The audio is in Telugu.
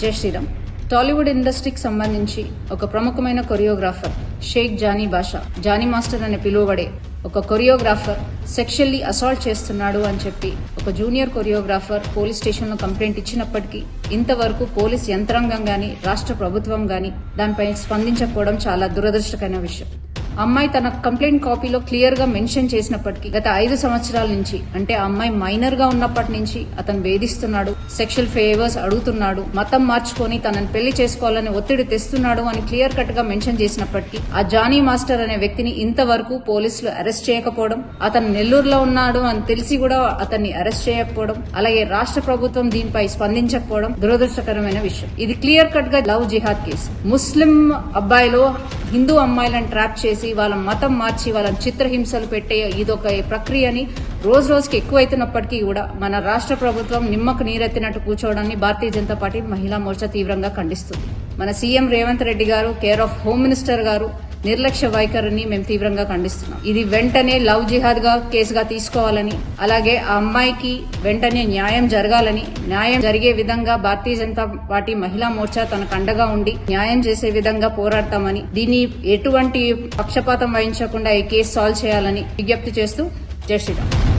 జై శ్రీరామ్. టాలీవుడ్ ఇండస్ట్రీకి సంబంధించి ఒక ప్రముఖమైన కొరియోగ్రాఫర్ షేక్ జానీ బాషా. జానీ మాస్టర్ అని పిలువబడే ఒక కొరియోగ్రాఫర్ సెక్షువల్లీ అసాల్ట్ చేస్తున్నాడు అని చెప్పి ఒక జూనియర్ కొరియోగ్రాఫర్ పోలీస్ స్టేషన్లో కంప్లైంట్ ఇచ్చినప్పటికీ ఇంతవరకు పోలీస్ యంత్రాంగం కానీ రాష్ట్ర ప్రభుత్వం కానీ దానిపై స్పందించకపోవడం చాలా దురదృష్టకరమైన విషయం. అమ్మాయి తన కంప్లైంట్ కాపీలో క్లియర్గా మెన్షన్ చేసినప్పటికీ గత ఐదు సంవత్సరాల నుంచి అంటే ఆ అమ్మాయి మైనర్గా ఉన్నప్పటి నుంచి అతను వేధిస్తున్నాడు సెక్షువల్ ఫేవర్స్ అడుగుతున్నాడు మతం మార్చుకొని తనని పెళ్ళి చేసుకోవాలని ఒత్తిడి తెస్తున్నాడు అని క్లియర్ కట్గా మెన్షన్ చేసినప్పటికీ ఆ జానీ మాస్టర్ అనే వ్యక్తిని ఇంతవరకు పోలీసులు అరెస్ట్ చేయకపోవడం అతను నెల్లూరులో ఉన్నాడు అని తెలిసి కూడా అతన్ని అరెస్ట్ చేయకపోవడం అలాగే రాష్ట్ర ప్రభుత్వం దీనిపై స్పందించకపోవడం దురదృష్టకరమైన విషయం. ఇది క్లియర్ కట్గా లవ్ జిహాద్ కేసు. ముస్లిం అబ్బాయిలో హిందూ అమ్మాయిలను ట్రాప్ చేసి వాళ్ళ మతం మార్చి వాళ్ళని చిత్రహింసలు పెట్టే ఇదొక ప్రక్రియని రోజు రోజుకి ఎక్కువైతున్నప్పటికీ కూడా మన రాష్ట్ర ప్రభుత్వం నిమ్మకు నీరెత్తినట్టు కూర్చోవడాన్ని భారతీయ జనతా పార్టీ మహిళా మోర్చా తీవ్రంగా ఖండిస్తుంది. మన సీఎం రేవంత్ రెడ్డి గారు కేర్ ఆఫ్ హోమ్ మినిస్టర్ గారు నిర్లక్ష్య వైఖరిని మేము తీవ్రంగా ఖండిస్తున్నాం. ఇది వెంటనే లవ్ జిహాద్గా కేసుగా తీసుకోవాలని అలాగే ఆ అమ్మాయికి వెంటనే న్యాయం జరగాలని న్యాయం జరిగే విధంగా భారతీయ జనతా పార్టీ మహిళా మోర్చా తనకు అండగా ఉండి న్యాయం చేసే విధంగా పోరాడతామని దీన్ని ఎటువంటి పక్షపాతం వహించకుండా ఈ కేసు సాల్వ్ చేయాలని విజ్ఞప్తి చేస్తూ జై శ్రీరామ్.